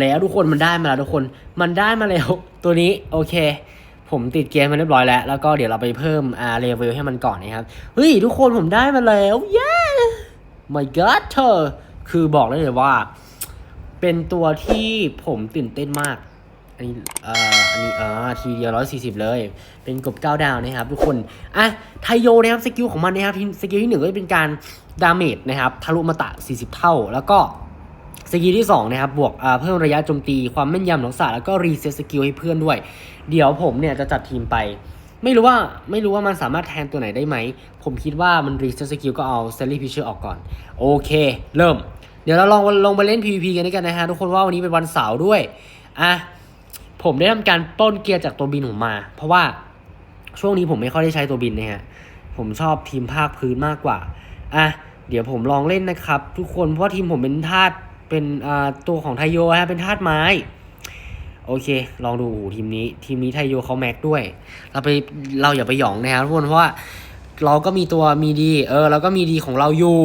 แล้วทุกคนมันได้มาแล้วทุกคนมันได้มาแล้วตัวนี้โอเค ผมติดเกมมาเรียบร้อยแล้ว แล้วก็เดี๋ยวเราไปเพิ่มอ่าเลเวลให้มันก่อนนะครับเฮ้ยทุกคนผมได้มาแล้วเย้ my god เธอคือบอกได้เลยว่า เป็นตัวที่ผมตื่นเต้นมาก อันนี้เอ่ออันนี้เอ่อทีเดียวร้อยสี่สิบเลย เป็นกบเก้าดาวนะครับ ทุกคนอะไทโยนะครับสกิลของมันนะครับสกิลที่หนึ่งก็จะเป็นการดาเมจนะครับทะลุมาตะ40เท่าแล้วก็ สกิลที่สองนะครับบวกเพิ่มระยะโจมตีความแม่นยำของศาสตร์แล้วก็รีเซ็ตสกิลให้เพื่อนด้วย เดี๋ยวผมเนี่ยจะจัดทีมไป ไม่รู้ว่าไม่รู้ว่ามันสามารถแทนตัวไหนได้ไหม ผมคิดว่ามันรีเซ็ตสกิลก็เอาเซลลี่พิเชอร์ออกก่อน โอเค เริ่ม เดี๋ยวเราลองลงไปเล่น PVP กันด้วยกันนะฮะทุกคนว่าวันนี้เป็นวันเสาร์ด้วยอะผมได้ทำการป้นเกียร์จากตัวบินผมมา เพราะว่าช่วงนี้ผมไม่ค่อยได้ใช้ตัวบินนะฮะผมชอบทีมภาคพื้นมากกว่าอะเดี๋ยวผมลองเล่นนะครับ ทุกคนเพราะว่าทีมผมเป็นธาตุ เป็นตัวของไทโยฮะเป็นธาตุไม้ โอเค ลองดูทีมนี้ ทีมนี้ไทโยเขาแม็กด้วย เราไปเราอย่าไปหยองนะครับทุกคนเพราะว่าเราก็มีตัวมีดี เออเราก็มีดีของเราอยู่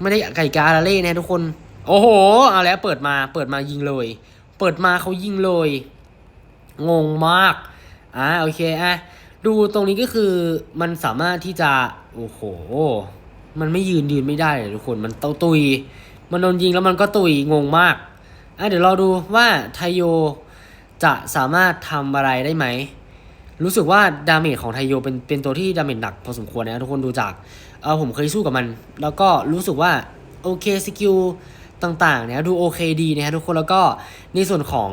ไม่ได้ไก่กาละเล่นะทุกคน โอ้โหเอาแล้วเปิดมาเปิดมายิงเลย เปิดมาเขายิงเลย งงมากอ่าโอเคอะดูตรงนี้ก็คือมันสามารถที่จะ โอ้โห มันไม่ยืนยืนไม่ได้เลยทุกคนมันเต้าตุย มันโดนยิงแล้วมันก็ตุยงงมากอะเดี๋ยวเราดูว่าไทโยจะสามารถทำอะไรได้ไหม รู้สึกว่าดาเมจของไทโยเป็นเป็นตัวที่ดาเมจหนักพอสมควรนะทุกคนดูจากเออผมเคยสู้กับมัน แล้วก็รู้สึกว่าโอเคสกิลต่างๆเนี่ยดูโอเคดีนะฮะทุกคนแล้วก็ในส่วนของ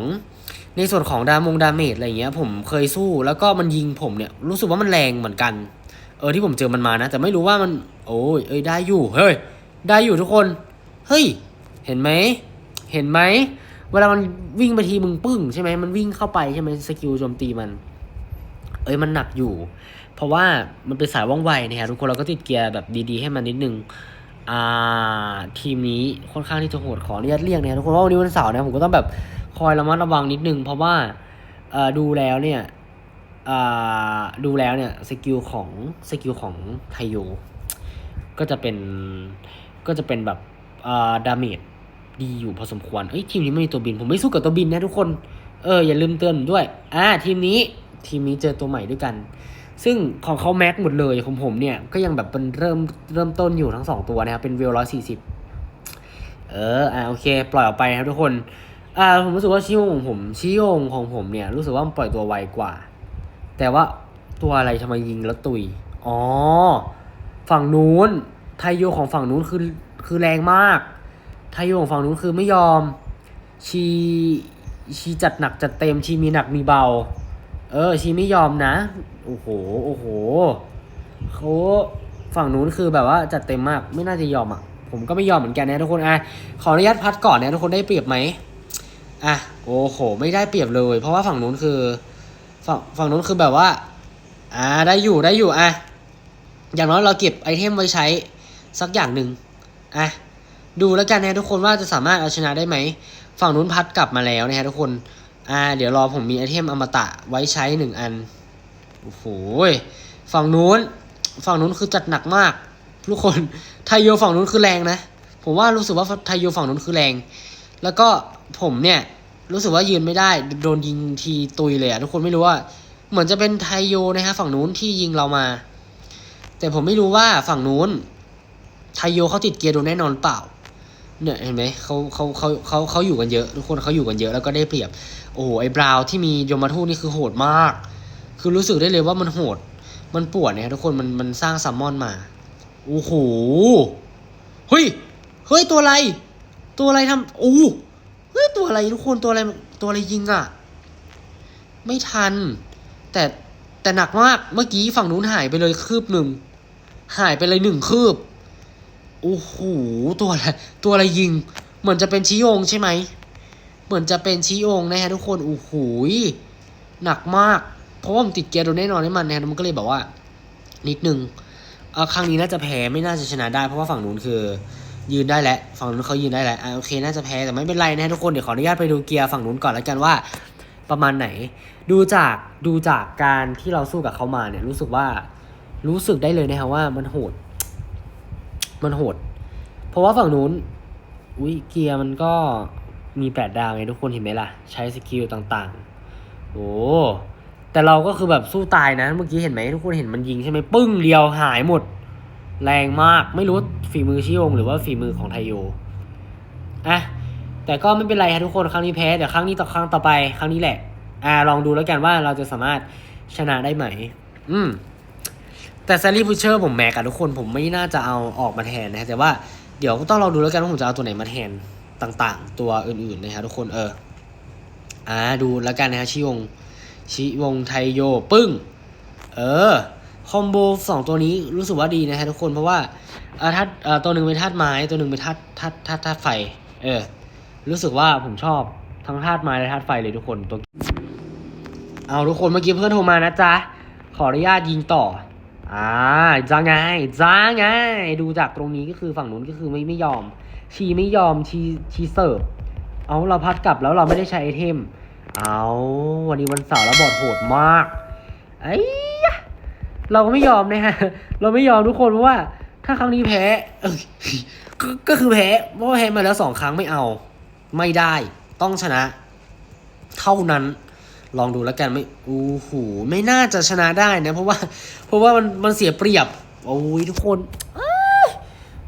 ในส่วนของดามงดาเมจอะไรเงี้ยผมเคยสู้แล้วก็มันยิงผมเนี่ยรู้สึกว่ามันแรงเหมือนกัน เออที่ผมเจอมันมานะ แต่ไม่รู้ว่ามัน โอ้ยเอ้ยได้อยู่เฮ้ยได้อยู่ทุกคน เฮ้ย เห็นไหม เห็นไหม เวลามันวิ่งไปทีมึงปึ้งใช่ไหมมันวิ่งเข้าไปใช่ไหมสกิลโจมตีมัน เอ้ยมันหนักอยู่ เพราะว่ามันเป็นสายว่องไวนะฮะทุกคนเราก็ติดเกียร์แบบดีๆ ให้มันนิดนึงอ่าทีมนี้ค่อนข้างที่จะโหดขออนุญาตเรียกนะฮะทุกคนว่าวันนี้วันเสาร์นะผมก็ต้องแบบคอยระมัดระวังนิดนึง เพราะว่าดูแล้วเนี่ยดูแล้วเนี่ยสกิลของสกิลของไทโยก็จะเป็นก็จะเป็นแบบ ดาเมจดีอยู่พอสมควรเอ้ยทีมนี้ไม่มีตัวบิน ผมไม่สู้กับตัวบินนะทุกคน เอออย่าลืมเตือนด้วย อ่าทีมนี้ทีมนี้เจอตัวใหม่ด้วยกัน ซึ่งของเขาแม็กหมดเลยของผมเนี่ย ก็ยังแบบเป็นเริ่มเริ่มต้นอยู่ทั้งสองตัวนะครับ เป็นเวลร้อยสี่สิบเออ อ่าโอเค ปล่อยออกไปนะครับทุกคน อ่าผมรู้สึกว่าชิโยงของผมชิโยงของผมเนี่ย รู้สึกว่ามันปล่อยตัวไวกว่า แต่ว่าตัวอะไรทำไมยิงแล้วตุย อ๋อ ฝั่งนู้น ไทโยของฝั่งนู้นคือคือแรงมาก ไทโยของฝั่งนู้นคือไม่ยอม ชีชีจัดหนักจัดเต็มชีมีหนักมีเบา เออ ชีไม่ยอมนะ โอ้โห โอ้โหเขาฝั่งนู้นคือแบบว่าจัดเต็มมากไม่น่าจะยอมอะ ผมก็ไม่ยอมเหมือนกันนะทุกคนอะขออนุญาตพัดก่อนนะทุกคนได้เปรียบไหมอะโอ้โห ไม่ได้เปรียบเลย เพราะว่าฝั่งนู้นคือฝั่งฝั่งนู้นคือแบบว่า อ่าได้อยู่ได้อยู่อะอย่างน้อยเราเก็บไอเทมไว้ใช้ สักอย่างหนึ่งอะดูแล้วกันนะทุกคนว่าจะสามารถเอาชนะได้ไหม ฝั่งนู้นพัดกลับมาแล้วนะฮะทุกคน อ่า เดี๋ยวรอผมมีไอเทมอมตะไว้ใช้หนึ่งอัน โอ้โห ฝั่งนู้น ฝั่งนู้นคือจัดหนักมาก ทุกคน ไทโยฝั่งนู้นคือแรงนะ ผมว่ารู้สึกว่าไทโยฝั่งนู้นคือแรง แล้วก็ผมเนี่ยรู้สึกว่ายืนไม่ได้โดนยิงทีตุยเลยอะทุกคนไม่รู้ว่าเหมือนจะเป็นไทโยนะฮะฝั่งนู้นที่ยิงเรามา แต่ผมไม่รู้ว่าฝั่งนู้น ไทโยเขาติดเกียร์โดนแน่นอนเปล่า เนี่ยเห็นไหมเขาเขาเขาเขาเขาอยู่กันเยอะทุกคนเขาอยู่กันเยอะแล้วก็ได้เปรียบ โอ้โหไอ้บราวที่มียมทูตนี่คือโหดมาก คือรู้สึกได้เลยว่ามันโหด มันปวดเนี่ยทุกคนมันมันสร้างซัมมอนมาโอ้โหเฮ้ยเฮ้ยตัวอะไร ตัวอะไรทำโอ้เฮ้ยตัวอะไรทุกคนตัวอะไรตัวอะไรยิงอะ่ะ ไม่ทัน แต่แต่หนักมากเมื่อกี้ฝั่งนู้นหายไปเลยคืบหนึ่งหายไปเลยหนึ่งคืบ โอ้โหตัวอะไรตัวอะไรยิง เหมือนจะเป็นชิโยงใช่ไหม เหมือนจะเป็นชิโยงนะฮะทุกคนโอ้โหหนักมาก เพราะว่าผมติดเกียร์โดนแน่นอนให้มันนะฮะมันก็เลยแบบว่า นิดนึงเออครั้งนี้น่าจะแพ้ไม่น่าจะชนะได้ เพราะว่าฝั่งนู้นคือ ยืนได้แล้วฝั่งนู้นเขายืนได้แล้วอะโอเคน่าจะแพ้แต่ไม่เป็นไรนะฮะทุกคนเดี๋ยวขออนุญาตไปดูเกียร์ฝั่งนู้นก่อนแล้วกันว่า ประมาณไหน ดูจากดูจากการที่เราสู้กับเขามาเนี่ยรู้สึกว่ารู้สึกได้เลยนะครับว่ามันโหด มันโหด เพราะว่าฝั่งนู้นอุ้ยเกียร์มันก็มีแปดดาวไงทุกคนเห็นไหมล่ะ ใช้สกิลต่างๆ โอ้แต่เราก็คือแบบสู้ตายนะ เมื่อกี้เห็นไหมทุกคนเห็นมันยิงใช่ไหมปึ้งเดียวหายหมด แรงมากไม่รู้ฝีมือชิองหรือว่าฝีมือของไทโยอะแต่ก็ไม่เป็นไรครับทุกคนครั้งนี้แพ้เดี๋ยวครั้งนี้ต่อครั้งต่อไปครั้งนี้แหละ อ่าลองดูแล้วกันว่าเราจะสามารถชนะได้ไหม อืม แต่แซลลี่พุชเชอร์ผมแม็กอะทุกคนผมไม่น่าจะเอาออกมาแทนนะฮะแต่ว่าเดี๋ยวก็ต้องลองดูแล้วกันว่าผมจะเอาตัวไหนมาแทนต่างๆ ตัวอื่นๆนะฮะทุกคนเอออ่าดูแล้วกันนะฮะชิวงชิวงไทโยปึ้ง เออคอมโบสองตัวนี้รู้สึกว่าดีนะฮะทุกคนเพราะว่าอาธาตุเอ่ตัวหนึ่งเป็นธาตุไม้ตัวหนึ่งเป็นธาตุธาตุธาตุธาตุไฟ เออ รู้สึกว่าผมชอบทั้งธาตุไม้และธาตุไฟเลยทุกคนตัวเอาทุกคนเมื่อกี้เพื่อนโทรมานะจ๊ะขออนุญาตยิงต่อ อ่าจ้าไงจ้าไง ดูจากตรงนี้ก็คือฝั่งนู้นก็คือไม่ไม่ยอม ชีไม่ยอมชีชีเสิร์ฟ เอาเราพัดกลับแล้วเราไม่ได้ใช้ไอเทม เอาวันนี้วันเสาร์แล้วบอดโหดมากไอ้เราก็ไม่ยอมนะฮะ เราไม่ยอมทุกคนเพราะว่าถ้าครั้งนี้แพ้ก็ก็คือแพ้เพราะแพ้มาแล้วสองครั้งไม่เอา ไม่ได้ ต้องชนะ เท่านั้น ลองดูแล้วกันไม่โอู้หูไม่น่าจะชนะได้นะ เพราะว่า เพราะว่ามันมันเสียเปรียบโอ้ยทุกคน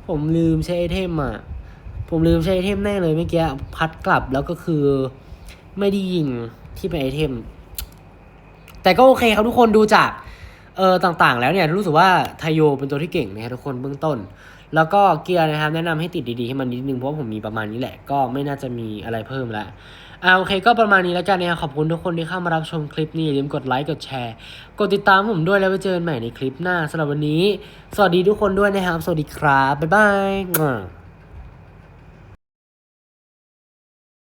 ผมลืมใช้ไอเทมอะ ผมลืมใช้ไอเทมแน่เลยเมื่อกี้พัดกลับแล้วก็คือ ไม่ได้ยิงที่เป็นไอเทม แต่ก็โอเคครับทุกคนดูจากเออต่างๆ แล้วเนี่ยรู้สึกว่าไทโยเป็นตัวที่เก่งนะครับทุกคนเบื้องต้น แล้วก็เกียร์นะครับแนะนำให้ติดดีๆให้มันนิดนึงเพราะว่าผมมีประมาณนี้แหละ ก็ไม่น่าจะมีอะไรเพิ่มแล้ว อ่าโอเคก็ประมาณนี้แล้วกันนะครับขอบคุณทุกคนที่เข้ามารับชมคลิปนี้อย่าลืมกดไลค์กดแชร์ กดติดตามผมด้วยแล้วไปเจอกันใหม่ในคลิปหน้าสำหรับวันนี้ สวัสดีทุกคนด้วยนะครับ สวัสดีครับบ๊ายบาย